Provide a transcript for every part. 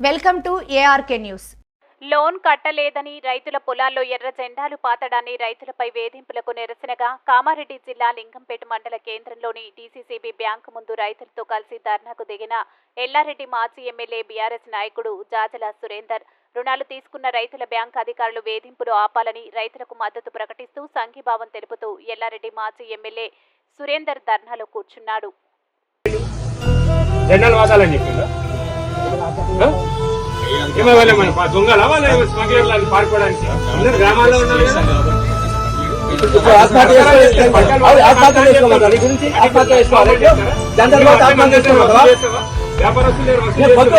Welcome to ARK news. Loan కట్టలేదని రైతుల పొలాల్లో ఎర్ర జెండాలు పాతడాన్ని రైతులపై వేధింపులకు నిరసనగా కామారెడ్డి జిల్లా లింగంపేట మండల కేంద్రంలోని డీసీసీబీ బ్యాంకు ముందు రైతులతో కలిసి ధర్నాకు దిగిన ఎల్లారెడ్డి మాజీ ఎమ్మెల్యే బీఆర్ఎస్ నాయకుడు జాజల సురేందర్. రుణాలు తీసుకున్న రైతుల బ్యాంక్ అధికారులు వేధింపులు ఆపాలని రైతులకు మద్దతు ప్రకటిస్తూ సంఘీభావం తెలుపుతూ ఎల్లారెడ్డి మాజీ ఎమ్మెల్యే సురేందర్ ధర్నాలో కూర్చున్నాడు. దొంగలా వాళ్ళ పారిపోవడానికి అందరు గ్రామాల్లో ఉన్నారు ఆత్మహత్య చేసుకోవాలి. గురించి ఆత్మహత్య చేసుకోవాలి. జనరల్ ఆత్మహత్య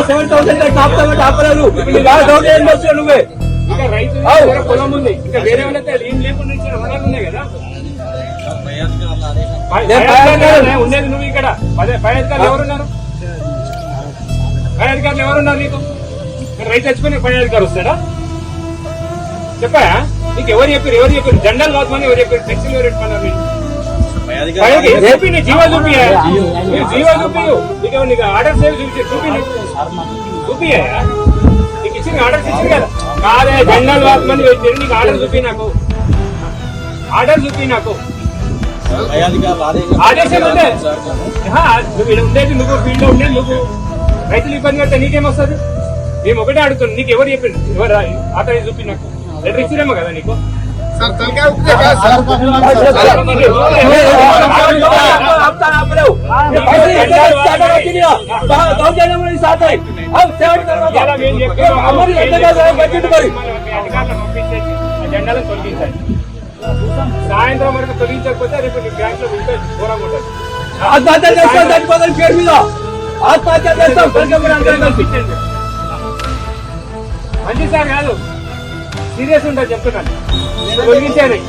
సెవెన్ థౌసండ్ ఆపలేదు. బాగా డౌట్ ఏం నువ్వే? పొలం ఉంది ఇంకా వేరే వాళ్ళైతే ఏం లేకుండా ఇచ్చిన ఉన్నాయి కదా ఉండేది నువ్వు ఇక్కడ పై అధికారులు ఎవరున్నారు పై అధికారులు ఎవరున్నారు నీకు రైతు చచ్చిపోయి పై అధికారి వస్తాడా? చెప్పా నీకు ఎవరు చెప్పారు? ఎవరు చెప్పారు? జెండల్ వాద్మని ఎవరు చెప్పారు? టెక్స్టైల్ ఎవరు పెట్టుకున్నారు మీరు పైకి చూపి నీ జీవో చూపి నీ జీవో చూపి నీకు ఎవరు నీకు ఆర్డర్స్ ఏవి చూపించి. చూపి నీకు. చూపి నీకు ఇచ్చిన ఆర్డర్స్ ఇచ్చింది కదా. కాదే జెండల్ వాద్మని వచ్చారు నీకు ఆర్డర్ చూపి నాకు. ఆర్డర్ చూపి నాకు. ఆదేశం ఉండే. ఆహా, నువ్వు ఇక్కడ ఉండేది నువ్వు ఫీల్డ్లో ఉండేది నువ్వు. రైతులు ఇబ్బంది పెడితే నీకేం వస్తుంది? మేము ఒకటే అడుగుతున్నాం నీకు ఎవరు చెప్పింది ఎవరు ఆటో చూపి నాకు లెటర్ ఇచ్చిరేమో కదా నీకు ఆపుతాను, ఆపలేవు. నీ పైసలు ఎక్కడ స్టార్ట్ వచ్చినాయో? బా- దౌర్జన్యం కూడా స్టార్ట్ అయ్యి. అవు, సెవెన్ తర్వాత. ఇలా మేము చెప్పాము, ఏ, అమ్మని ఎంత కాదు, బడ్జెట్ మరి. మీ అధికారులను పంపించేసి ఆ జెండాలను తొలగించండి సాయంత్రం వరకు తొలగించకపోతే రేపు నీ బ్యాంక్ లో ఉంటే ఘోరంగా ఉంటుంది ఆత్మహత్య చేస్తాం చనిపోతాం పేరు మీద ఆత్మహత్య చేస్తాం పలికప్పుడు అందరం కలిసి పంపించండి. మంచి సార్ కాదు. సీరియస్ ఉంటుంది చెప్తున్నాను. తొలగించేది